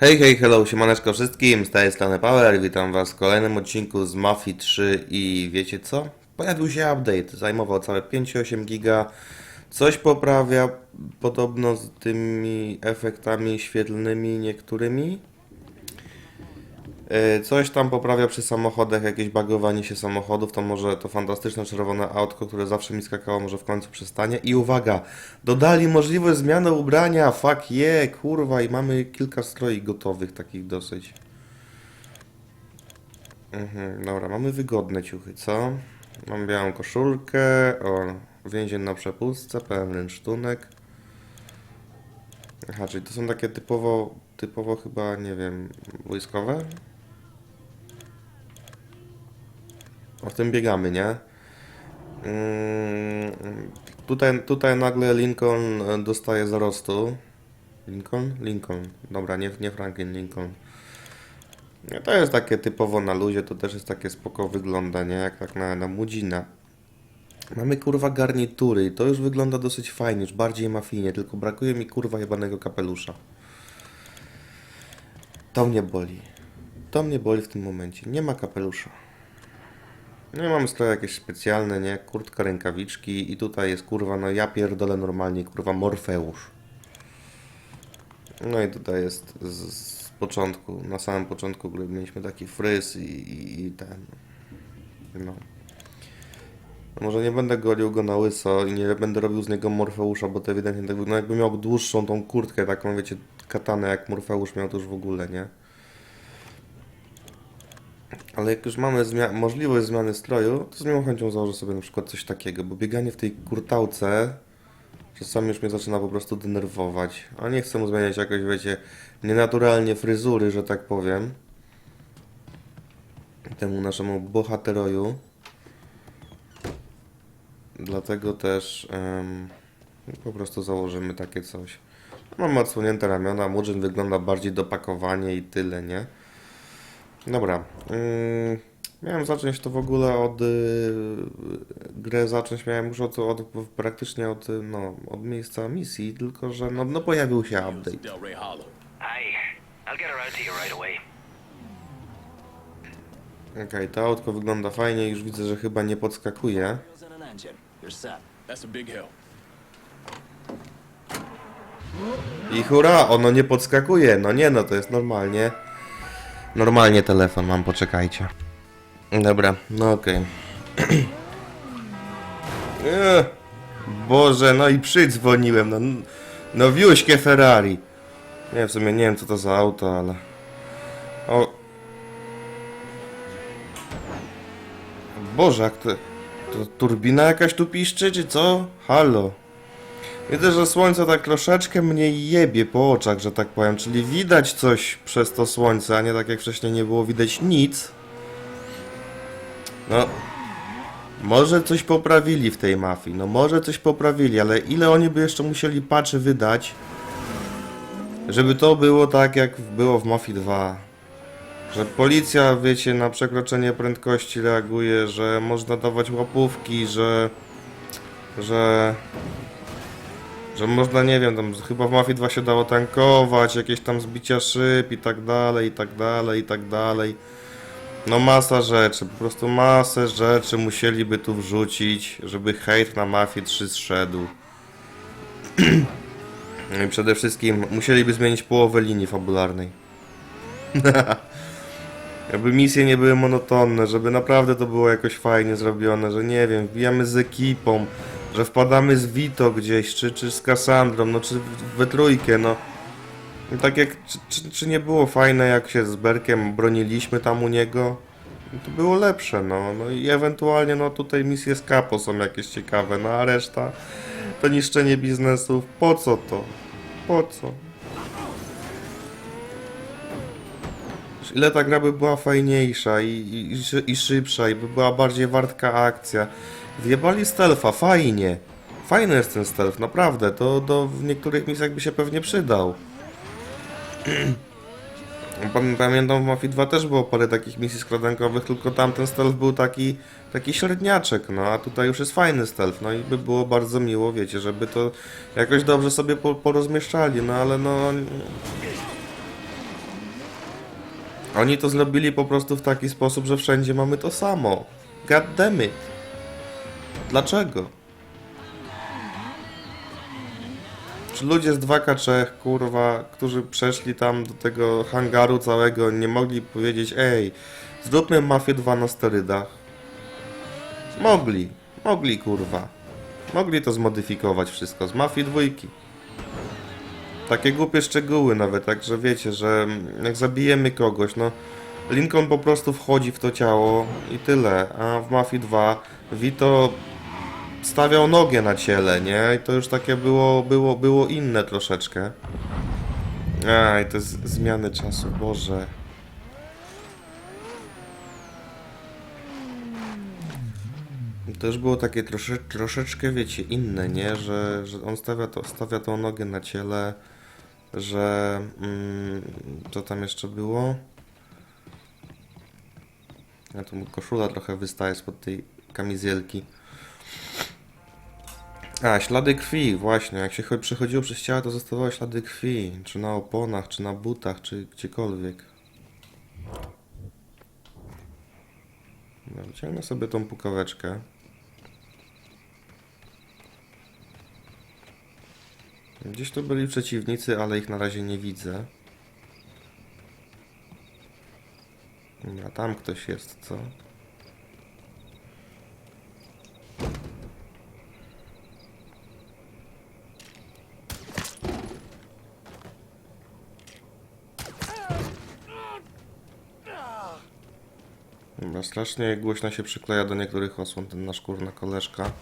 Hej, hej, hello, siemaneczko wszystkim, z tej strony Power, witam was w kolejnym odcinku z Mafii 3 i wiecie co? Pojawił się update, zajmował całe 5,8 giga, coś poprawia podobno z tymi efektami świetlnymi niektórymi. E, Coś tam poprawia przy samochodach, jakieś bagowanie się samochodów, to może to fantastyczne czerwone autko, które zawsze mi skakało, może w końcu przestanie. I uwaga, dodali możliwość zmiany ubrania, fuck yeah, kurwa, i mamy kilka stroi gotowych, takich dosyć. Mhm, dobra, mamy wygodne ciuchy, co? Mam białą koszulkę, o, więzień na przepustce, pełen rynsztunek. Aha, czyli to są takie typowo, typowo chyba, nie wiem, wojskowe? O tym biegamy, nie? Mm, tutaj, tutaj nagle Lincoln e, dostaje zarostu. Lincoln? Lincoln. Dobra, nie, nie Franklin, Lincoln. Nie, to jest takie typowo na luzie, to też jest takie spoko wygląda, nie? Jak tak na, na młodzina. Mamy kurwa garnitury i to już wygląda dosyć fajnie, już bardziej mafijnie, tylko brakuje mi kurwa jebanego kapelusza. To mnie boli. To mnie boli w tym momencie. Nie ma kapelusza. No i mamy stroje jakieś specjalne, nie? Kurtka, rękawiczki i tutaj jest kurwa, no ja pierdolę normalnie, kurwa Morfeusz. No i tutaj jest z, z początku, na samym początku gry mieliśmy taki fryz i, i, i ten. No. No Może nie będę golił go na łyso i nie będę robił z niego Morfeusza, bo to ewidentnie tak wygląda. Jakby miał dłuższą tą kurtkę, taką wiecie, katanę jak Morfeusz miał to już w ogóle, nie? Ale jak już mamy możliwość zmiany stroju, to z miłą chęcią założę sobie na przykład coś takiego, bo bieganie w tej kurtałce czasami już mnie zaczyna po prostu denerwować. A nie chcę mu zmieniać jakoś, wiecie, nienaturalnie fryzury, że tak powiem. Temu naszemu bohateroju. Dlatego też em, po prostu założymy takie coś. Mamy odsłonięte ramiona, Murzyn wygląda bardziej dopakowanie i tyle, nie? Dobra. Ym, miałem zacząć to w ogóle od. Y, grę zacząć miałem już od, od, praktycznie od, no, od miejsca misji, tylko że no, no pojawił się update. Her out to. Okej, autko wygląda fajnie, już widzę, że chyba nie podskakuje. I hurra, ono nie podskakuje. No nie, no to jest normalnie. Normalnie telefon mam, poczekajcie. Dobra, no okej. Ech, Boże, no i przydzwoniłem, no, no wiuśkie Ferrari. Nie, w sumie nie wiem co to za auto, ale... O... Boże, jak to... To turbina jakaś tu piszczy, czy co? Halo? Widzę, że słońce tak troszeczkę mnie jebie po oczach, że tak powiem, czyli widać coś przez to słońce, a nie tak jak wcześniej nie było widać nic. No, może coś poprawili w tej mafii, no może coś poprawili, ale ile oni by jeszcze musieli patchy wydać, żeby to było tak jak było w Mafii 2. Że policja, wiecie, na przekroczenie prędkości reaguje, że można dawać łapówki, że... że... Że można, nie wiem, tam chyba w Mafii 2 się dało tankować, jakieś tam zbicia szyb i tak dalej, i tak dalej, i tak dalej. No masa rzeczy, po prostu masę rzeczy musieliby tu wrzucić, żeby hejt na Mafię 3 zszedł. No i przede wszystkim musieliby zmienić połowę linii fabularnej. Jakby misje nie były monotonne, żeby naprawdę to było jakoś fajnie zrobione, że nie wiem, wbijamy z ekipą, że wpadamy z Vito gdzieś, czy, czy z Cassandrą, no czy we trójkę, no. No Tak jak, czy, czy, czy nie było fajne jak się z Berkiem broniliśmy tam u niego? No to było lepsze, no. No i ewentualnie, no tutaj misje z Capo są jakieś ciekawe, no a reszta to niszczenie biznesów. Po co to? Po co? Ile ta gra by była fajniejsza i, i, i szybsza i by była bardziej wartka akcja. Wjebali stealtha, fajnie. Fajny jest ten stealth, naprawdę. To, to w niektórych misjach by się pewnie przydał. Pam- Pamiętam w Mafii 2 też było parę takich misji skradankowych, tylko tamten stealth był taki, taki średniaczek, no a tutaj już jest fajny stealth, no i by było bardzo miło, wiecie, żeby to jakoś dobrze sobie po, porozmieszczali, no ale no Oni to zrobili po prostu w taki sposób, że wszędzie mamy to samo. God damn it. Dlaczego? Czy ludzie z 2K3, kurwa, którzy przeszli tam do tego hangaru całego, nie mogli powiedzieć, ej, zróbmy Mafię 2 na sterydach? Mogli, mogli, kurwa. Mogli to zmodyfikować wszystko z Mafii dwójki. Takie głupie szczegóły nawet, także wiecie, że jak zabijemy kogoś, no Lincoln po prostu wchodzi w to ciało i tyle, a w Mafii 2 Vito stawiał nogę na ciele, nie? I to już takie było, było, było inne troszeczkę. Aj, to jest zmiany czasu, Boże. To już było takie trosze, troszeczkę, wiecie, inne, nie? Że, że on stawia, to, stawia tą nogę na ciele, że... Mm, co tam jeszcze było? A tu mu koszula trochę wystaje spod tej kamizelki. A, ślady krwi, właśnie. Jak się cho- przechodziło przez ciało, to zostawały ślady krwi. Czy na oponach, czy na butach, czy gdziekolwiek. No, wyciągnę sobie tą pukaweczkę. Gdzieś tu byli przeciwnicy, ale ich na razie nie widzę. A tam ktoś jest, co? Dobra, strasznie głośno się przykleja do niektórych osłon ten nasz kurna koleżka.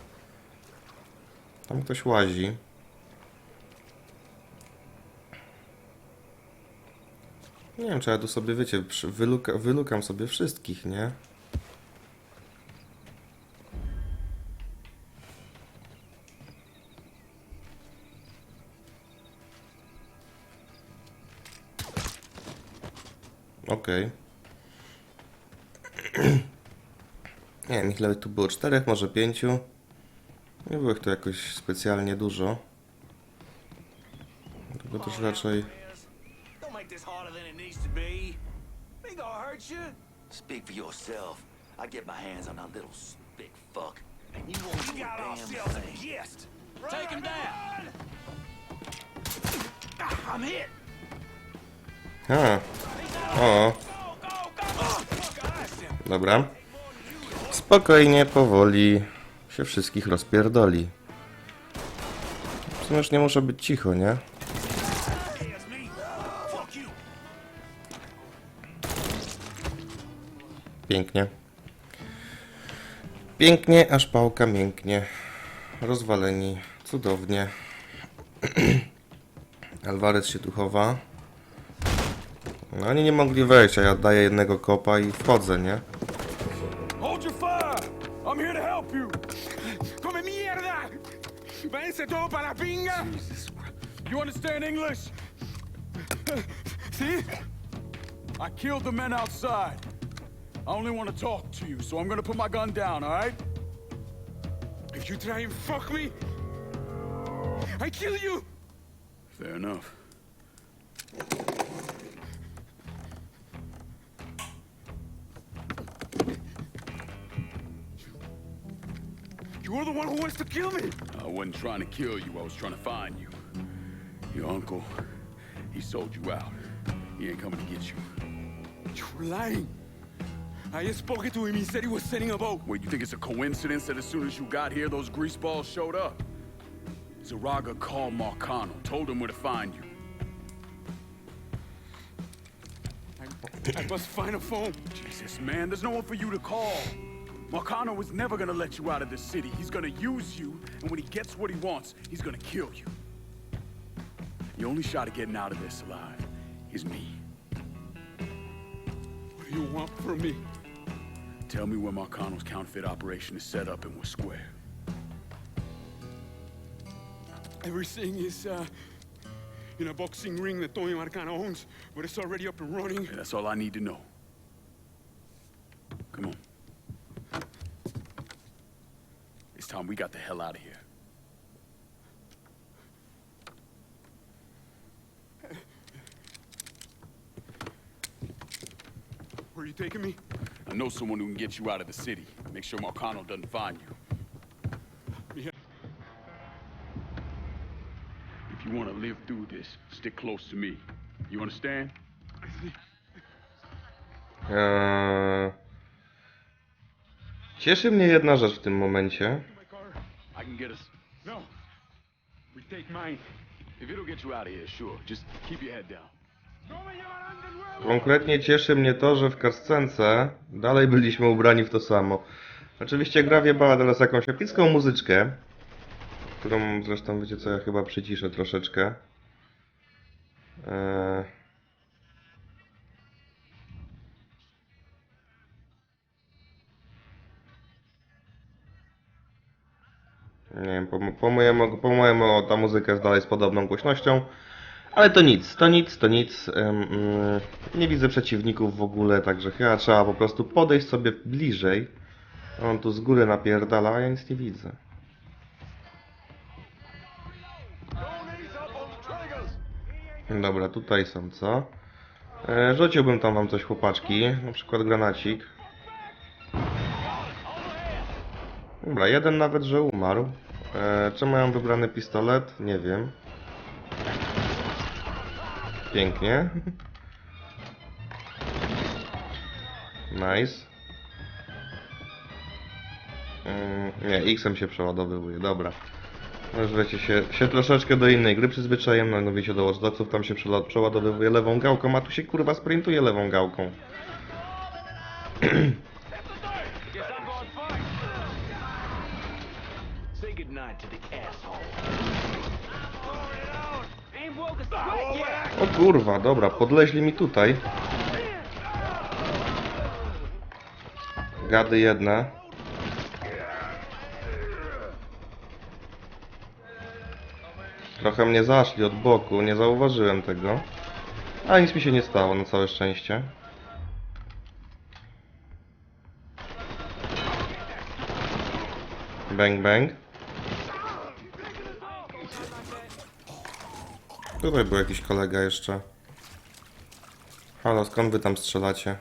Tam ktoś łazi. Nie wiem, czy ja tu sobie, wiecie, wyluka, wylukam sobie wszystkich, nie? Okej. Nie wiem, ile tu było? Czterech, może pięciu? Nie było ich tu jakoś specjalnie dużo. Tylko też raczej... Speak for yourself. I get my hands on that little big fuck, and you won't do a damn thing. Take him down. I'm hit. A. O. Dobra. Spokojnie, powoli się wszystkich rozpierdoli. W sumie już nie muszę być cicho, nie? Pięknie. Pięknie, aż pałka mięknie. Rozwaleni. Cudownie. Alvarez się tu chowa. No oni nie mogli wejść, a ja daję jednego kopa i wchodzę, nie? Para la pinga. You understand English? See? I killed the men outside. I only want to talk to you, so I'm gonna put my gun down, all right? If you try and fuck me, I kill you. Fair enough. You're the one who wants to kill me. I wasn't trying to kill you, I was trying to find you. Your uncle, he sold you out. He ain't coming to get you. You're lying. I just spoke to him. He said he was sending a boat. Wait, you think it's a coincidence that as soon as you got here, those greaseballs showed up? Zaraga called Marcano, told him where to find you. I, I must find a phone. Jesus, man, there's no one for you to call. Marcano was never gonna let you out of this city. He's gonna use you, and when he gets what he wants, he's gonna kill you. The only shot at getting out of this alive is me. What do you want from me? Tell me where Marcano's counterfeit operation is set up and we're square. Everything is uh, in a boxing ring that Tony Marcano owns, but it's already up and running. Okay, that's all I need to know. Come on. It's time we got the hell out of here. Where are you taking me? I know someone who can get you out of the city. Make sure Marcano doesn't find you. Yeah. If you want to live through this, stick close to me. You understand? Eee... Cieszy mnie jedna rzecz w tym momencie. I can get us. No. We take mine. If it'll get you out of here, sure. Just keep your head down. Konkretnie cieszy mnie to, że w kascence dalej byliśmy ubrani w to samo. Oczywiście gra wjebała teraz jakąś epicką muzyczkę, którą zresztą wiecie co, ja chyba przyciszę troszeczkę. Eee... Nie wiem, po, po, mojemu, po mojemu ta muzyka jest dalej z podobną głośnością. Ale to nic, to nic, to nic. Mm, nie widzę przeciwników w ogóle, także chyba trzeba po prostu podejść sobie bliżej. On tu z góry napierdala, a ja nic nie widzę. Dobra, tutaj są co? E, rzuciłbym tam wam coś chłopaczki, na przykład granacik. Dobra, jeden nawet, że umarł. E, czemu mam wybrany pistolet? Nie wiem. Pięknie. Nice. Mm, Nie, X-em się przeładowywuje, dobra. No Już wiecie, się, się troszeczkę do innej gry przyzwyczaiłem, no wiecie, do Watch tam się przeładowywuje lewą gałką, a tu się kurwa sprintuje lewą gałką. O kurwa, dobra, podleźli mi tutaj. Gady jedne. Trochę mnie zaszli od boku, nie zauważyłem tego. A nic mi się nie stało, na całe szczęście. Bang bang. Tutaj był jakiś kolega jeszcze. Halo, skąd wy tam strzelacie?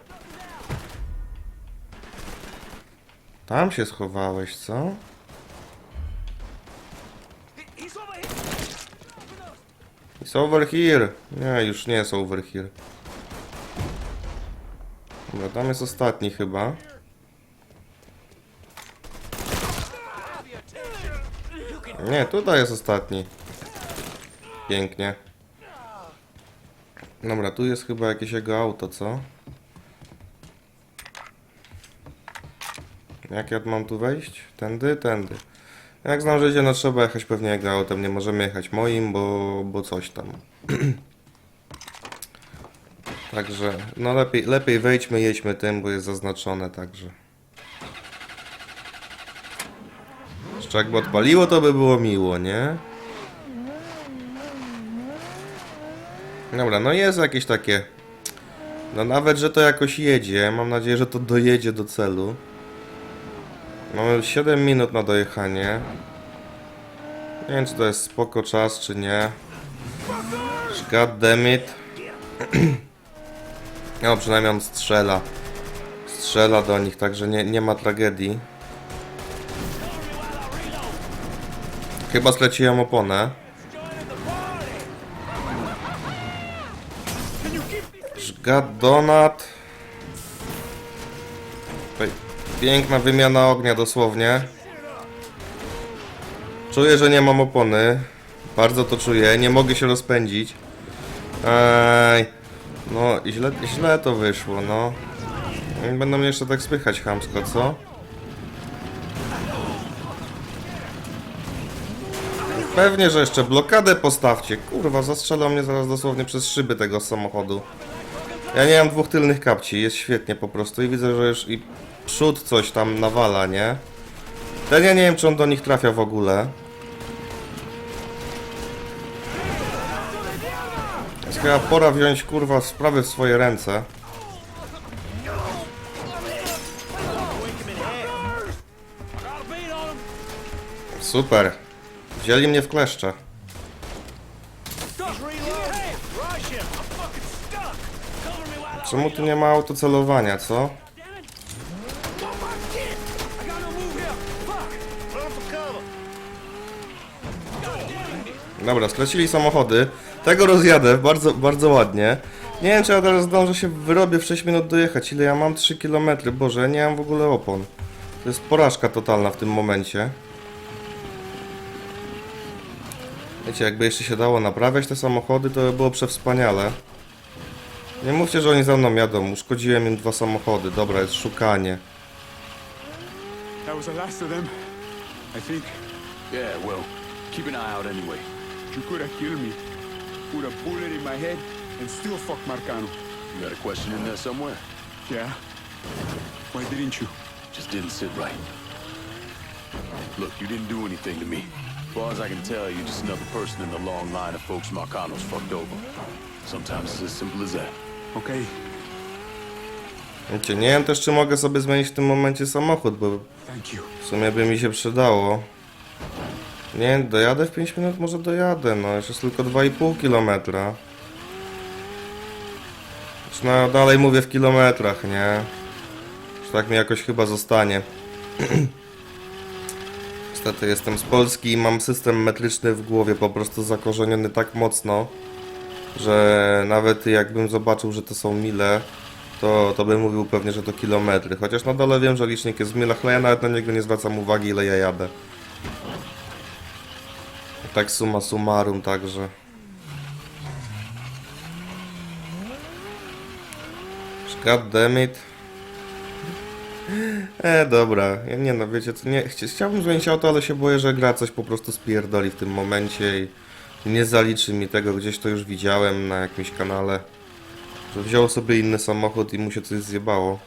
Tam się schowałeś, co? It's over here. Nie, już nie jest over here. Dobra, tam jest ostatni chyba. Nie, tutaj jest ostatni. Pięknie. Dobra, tu jest chyba jakieś jego auto, co? Jak ja mam tu wejść? Tędy? Tędy. Jak znam życie, no trzeba jechać pewnie jego autem, nie możemy jechać moim, bo, bo coś tam. Także, no lepiej, lepiej wejdźmy, jedźmy tym, bo jest zaznaczone, także. Jeszcze jakby odpaliło, to by było miło, nie? Dobra, no jest jakieś takie... No nawet, że to jakoś jedzie, mam nadzieję, że to dojedzie do celu. Mamy 7 minut na dojechanie. Nie wiem, czy to jest spoko czas, czy nie. God damn it. No, przynajmniej on strzela. Strzela do nich, także nie, nie ma tragedii. Chyba straciłem oponę. God piękna wymiana ognia dosłownie. Czuję, że nie mam opony. Bardzo to czuję. Nie mogę się rozpędzić. Ej. No, źle, źle to wyszło, no. Będą mnie jeszcze tak spychać chamsko, co? Pewnie, że jeszcze blokadę postawcie. Kurwa, zastrzelą mnie zaraz dosłownie przez szyby tego samochodu. Ja nie mam dwóch tylnych kapci, jest świetnie po prostu i widzę, że już i przód coś tam nawala, nie? Ten ja nie wiem, czy on do nich trafia w ogóle. Jest chyba pora wziąć, kurwa, sprawy w swoje ręce. Super. Wzięli mnie w kleszcze. Czemu tu nie ma autocelowania, co? Dobra, stracili samochody. Tego rozjadę, bardzo, bardzo ładnie. Nie wiem, czy ja teraz zdążę się wyrobię w 6 minut dojechać. Ile ja mam? 3 km. Boże, nie mam w ogóle opon. To jest porażka totalna w tym momencie. Wiecie, jakby jeszcze się dało naprawiać te samochody, to by było przewspaniale. Nie mówcie, że oni za mną jadą. Uszkodziłem im dwa samochody. Dobra, jest szukanie. That was the last of them, I think. Yeah, well, keep an eye out anyway. You could have killed me. Put a bullet in my head and still fuck Marcano. You got a question in there somewhere? Yeah? Why didn't you? Just didn't sit right. Look, you didn't do anything to me. As far as I can tell, you're just another person in the long line of folks Marcano's fucked over. Sometimes it's as simple as that. Okay, Wiecie, nie wiem też, czy mogę sobie zmienić w tym momencie samochód, bo thank you. w sumie by mi się przydało. Nie dojadę w 5 minut? Może dojadę, no. Jeszcze jest tylko 2,5 kilometra. Już No, dalej mówię w kilometrach, nie? Już tak mi jakoś chyba zostanie. Niestety jestem z Polski i mam system metryczny w głowie po prostu zakorzeniony tak mocno, że nawet jakbym zobaczył, że to są mile, to, to bym mówił pewnie, że to kilometry. Chociaż na dole wiem, że licznik jest w milach, ale ja nawet na niego nie zwracam uwagi, ile ja jadę. Tak summa summarum, także. God damn it. E, dobra. Ja nie no, wiecie co, nie, chci- chciałbym zmienić auto, ale się boję, że gra coś po prostu spierdoli w tym momencie i nie zaliczy mi tego, gdzieś to już widziałem na jakimś kanale. Że wziął sobie inny samochód i mu się coś zjebało.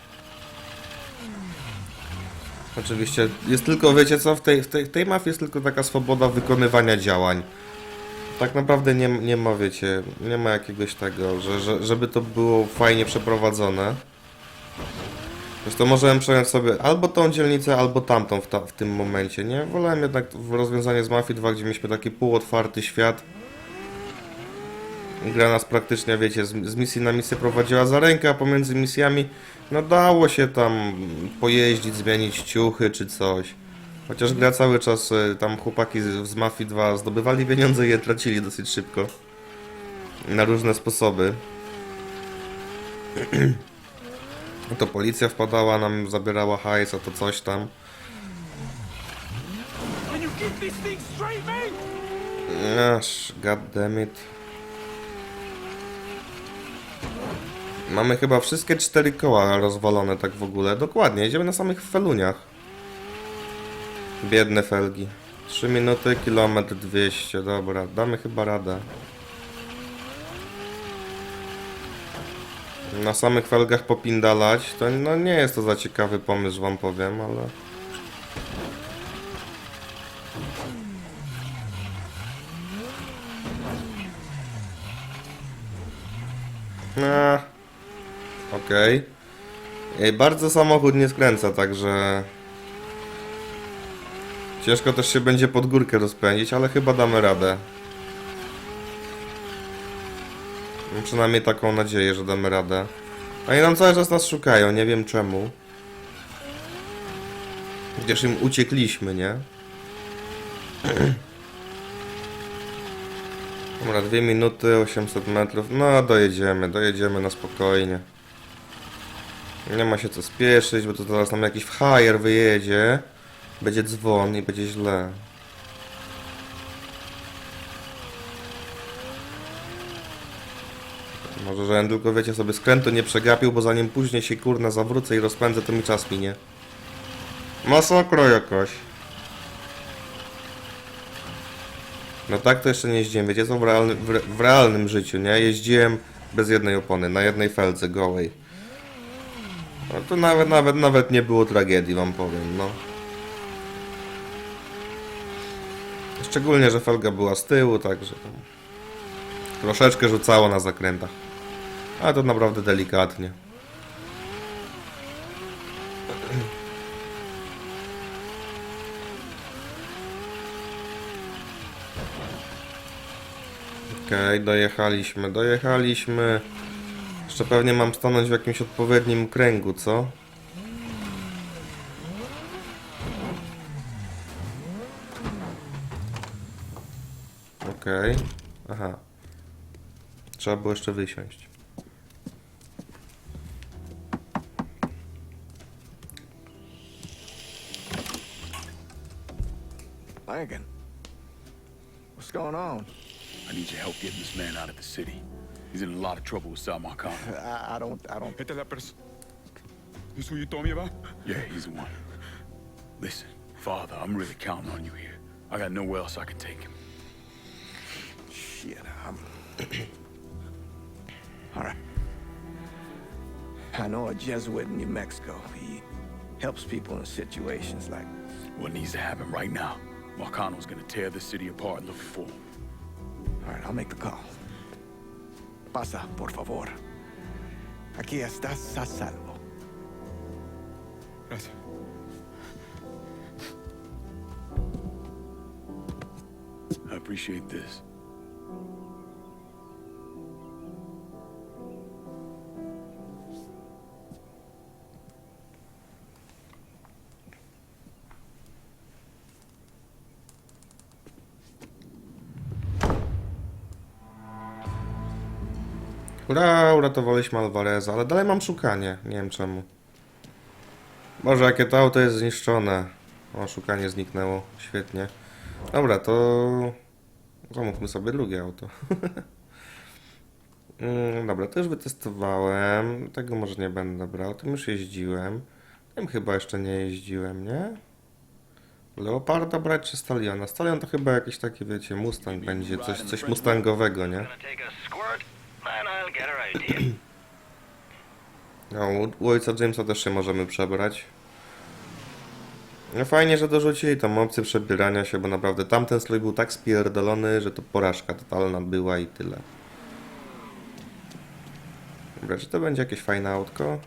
Oczywiście jest tylko, wiecie co, w tej, w tej, tej mafii jest tylko taka swoboda wykonywania działań. Tak naprawdę nie, nie ma, wiecie, nie ma jakiegoś tego, że, że, żeby to było fajnie przeprowadzone. Zresztą możemy przejąć sobie albo tą dzielnicę, albo tamtą w, ta, w tym momencie, nie? Wolałem jednak w rozwiązanie z Mafii 2, gdzie mieliśmy taki półotwarty świat. Gra nas praktycznie, wiecie, z, z misji na misję prowadziła za rękę, a pomiędzy misjami, no dało się tam pojeździć, zmienić ciuchy czy coś. Chociaż gra cały czas, y, tam chłopaki z, z Mafii 2 zdobywali pieniądze i je tracili dosyć szybko. Na różne sposoby. to policja wpadała, nam zabierała hajs, a to coś tam. Aż, god damn it. Mamy chyba wszystkie cztery koła rozwalone tak w ogóle. Dokładnie, jedziemy na samych feluniach. Biedne felgi. 3 minuty, kilometr 200, dobra, damy chyba radę. Na samych felgach popindalać, to no nie jest to za ciekawy pomysł, wam powiem, ale... No, okej. Ej, Bardzo samochód nie skręca, także... Ciężko też się będzie pod górkę rozpędzić, ale chyba damy radę. Przynajmniej taką nadzieję, że damy radę. Oni nam cały czas nas szukają, nie wiem czemu. Gdzież im uciekliśmy, nie? Dobra, 2 minuty, 800 metrów. No, dojedziemy, dojedziemy na spokojnie. Nie ma się co spieszyć, bo to zaraz nam jakiś hajer wyjedzie. Będzie dzwon i będzie źle. Może, że tylko wiecie sobie skrętu nie przegapił, bo zanim później się kurna zawrócę i rozpędzę, to mi czas minie. Masakra jakaś. No tak to jeszcze nie jeździłem, wiecie co, w, realny, w, w realnym życiu, nie? Jeździłem bez jednej opony, na jednej felce gołej. No to nawet, nawet, nawet nie było tragedii, wam powiem, no. Szczególnie, że felga była z tyłu, także tam troszeczkę rzucało na zakrętach. Ale to naprawdę delikatnie. Okej, dojechaliśmy, dojechaliśmy. Jeszcze pewnie mam stanąć w jakimś odpowiednim kręgu, co? Okej. Aha. Trzeba było jeszcze wysiąść. Lincoln. What's going on? I need your help getting this man out of the city. He's in a lot of trouble with Sal Marcano. I, I don't, I don't. Esta es la persona. This who you told me about? Yeah, he's the one. Listen, Father, I'm really counting on you here. I got nowhere else I can take him. Shit, I'm. All right. I know a Jesuit in New Mexico. He helps people in situations like. What needs to happen right now? Marcano's gonna tear the city apart looking for him. All right, I'll make the call. Pasa, por favor. Aquí estás a salvo. Gracias. I appreciate this. Hurra, uratowaliśmy Alvareza, ale dalej mam szukanie. Nie wiem czemu. Może jakie to auto jest zniszczone. O, szukanie zniknęło. Świetnie. Dobra, to... Zamówmy sobie drugie auto. Mm, Dobra, to już wytestowałem. Tego może nie będę brał. Tym już jeździłem. Tym chyba jeszcze nie jeździłem, nie? Leoparda brać czy Staliona? Stalion to chyba jakiś taki, wiecie, Mustang będzie. Coś, coś Mustangowego, nie? Gonna take a squirt, and I'll get her out to you. No, u- u ojca Jamesa też się możemy przebrać. No fajnie, że dorzucili tą opcję przebierania się, bo naprawdę tamten strój był tak spierdolony, że to porażka totalna była i tyle. Dobra, czy to będzie jakieś fajne autko?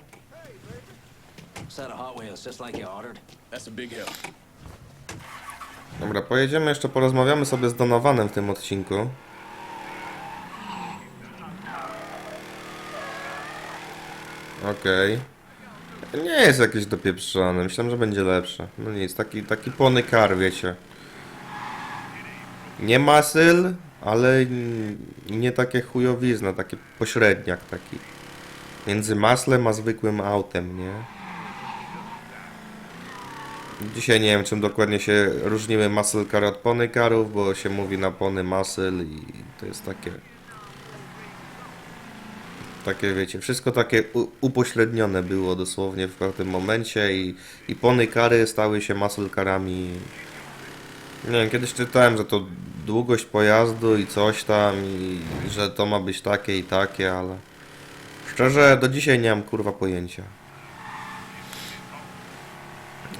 Dobra, pojedziemy jeszcze, porozmawiamy sobie z Donovanem w tym odcinku. Okej. Nie jest jakieś dopieprzone, myślałem, że będzie lepsze. No nic, taki, taki pony kar, wiecie. Nie masyl, ale nie takie chujowizna, taki pośredniak taki. Między maslem a zwykłym autem, nie? Dzisiaj nie wiem, czym dokładnie się różniły muscle car od pony carów, bo się mówi na pony muscle i to jest takie... Takie, wiecie, wszystko takie u, upośrednione było dosłownie w pewnym momencie i, i pony kary stały się muscle. Nie wiem, kiedyś czytałem, że to długość pojazdu i coś tam i że to ma być takie i takie, ale... Szczerze, do dzisiaj nie mam kurwa pojęcia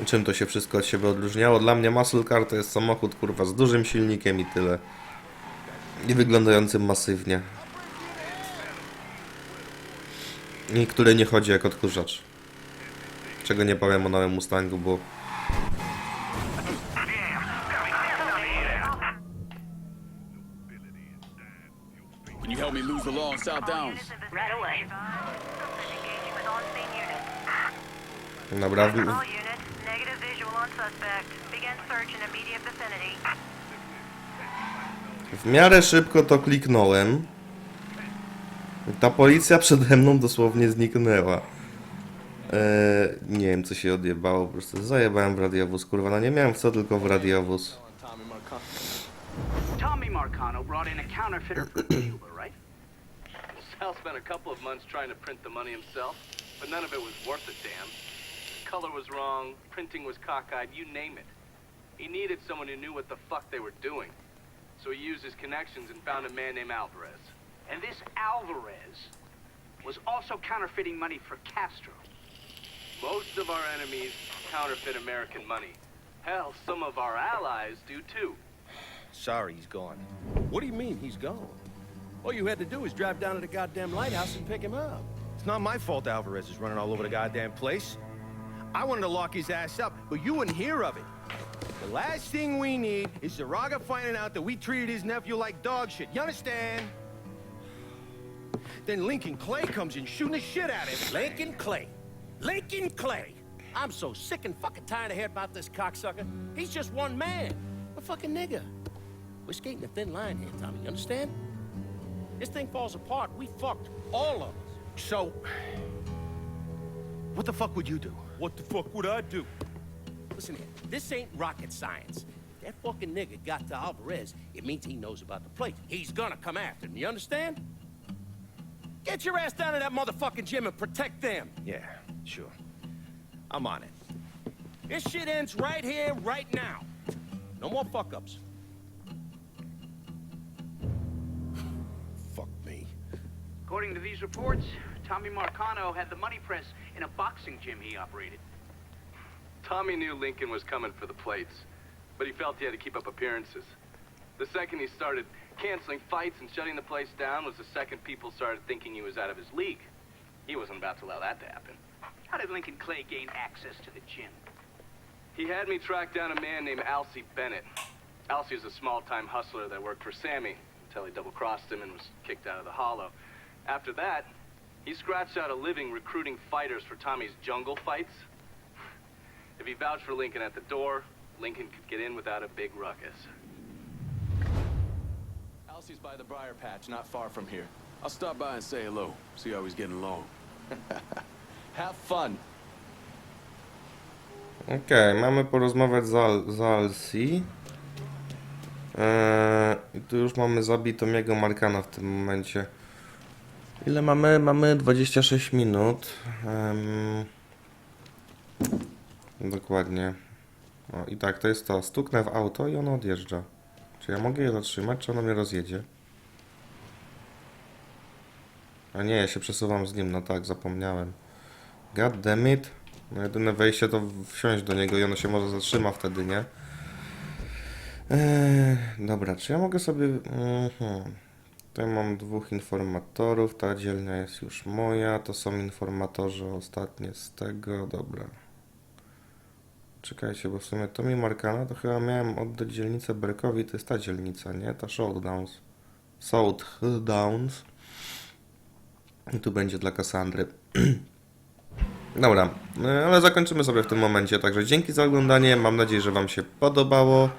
czym to się wszystko od siebie odróżniało. Dla mnie muscle car to jest samochód kurwa z dużym silnikiem i tyle. I wyglądającym masywnie. I który nie chodzi jak odkurzacz. Czego nie powiem o nowym Mustangu, bo Can you help me lose the law in South Downs? Right away. Engaging with on-scene unit. dobra, w, w miarę szybko to kliknąłem. Ta policja przede mną dosłownie zniknęła. Eee, nie wiem co się odjebało, po prostu zajebałem w radiowóz, kurwa, no nie miałem co tylko w radiowóz. Tommy Marcano brought in a counterfeiter for Cuba, right? Sal spent a couple of months trying to print the money himself, but none of it was worth a damn. Color was wrong, printing was cockeyed, you name it. He needed someone who knew what the fuck they were doing. So he used his connections and found a man named Alvarez. And this Alvarez was also counterfeiting money for Castro. Most of our enemies counterfeit American money. Hell, some of our allies do too. Sorry, he's gone. What do you mean he's gone? All you had to do was drive down to the goddamn lighthouse and pick him up. It's not my fault Alvarez is running all over the goddamn place. I wanted to lock his ass up, but you wouldn't hear of it. The last thing we need is Zaraga finding out that we treated his nephew like dog shit. You understand? Then Lincoln Clay comes in shooting the shit out of him. Lincoln Clay. Lincoln Clay. I'm so sick and fucking tired of hearing about this cocksucker. He's just one man. A fucking nigger. We're skating a thin line here, Tommy. You understand? This thing falls apart. We fucked. All of us. So, what the fuck would you do? What the fuck would I do? Listen here, this ain't rocket science. If that fucking nigga got to Alvarez, it means he knows about the place. He's gonna come after him, you understand? Get your ass down to that motherfucking gym and protect them. Yeah, sure. I'm on it. This shit ends right here, right now. No more fuck-ups. Fuck me. According to these reports, Tommy Marcano had the money press in a boxing gym he operated. Tommy knew Lincoln was coming for the plates, but he felt he had to keep up appearances. The second he started canceling fights and shutting the place down was the second people started thinking he was out of his league. He wasn't about to allow that to happen. How did Lincoln Clay gain access to the gym? He had me track down a man named Alcy Bennett. Alcy was a small-time hustler that worked for Sammy until he double-crossed him and was kicked out of the Hollow. After that, he scratched out a living recruiting fighters for Tommy's jungle fights. If he vouched for Lincoln at the door, Lincoln could get in without a big ruckus. By the briar patch, not far from here. I'll stop by and say hello, see how he's getting along. Have fun. Okej, mamy porozmawiać z, Al z Alsi. Eee, I tu już mamy zabitą jego Markana w tym momencie. Ile mamy? Mamy 26 minut. Em, dokładnie. O, I tak, to jest to. Stuknę w auto i ono odjeżdża. Czy ja mogę je zatrzymać, czy ono mnie rozjedzie? A nie, ja się przesuwam z nim, no tak, zapomniałem. God damn it. No jedyne wejście to wsiąść do niego i ono się może zatrzyma wtedy, nie? Eee, dobra, czy ja mogę sobie... Mhm. Tutaj mam dwóch informatorów, ta dzielnia jest już moja, to są informatorzy ostatnie z tego, dobra. Czekajcie, bo w sumie to mi Markana, to chyba miałem oddać dzielnicę Berkowi, to jest ta dzielnica, nie? Ta Showdowns. Showdowns. I tu będzie dla Kassandry. Dobra, e, ale zakończymy sobie w tym momencie. Także dzięki za oglądanie. Mam nadzieję, że Wam się podobało.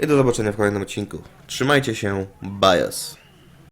I do zobaczenia w kolejnym odcinku. Trzymajcie się. Bias.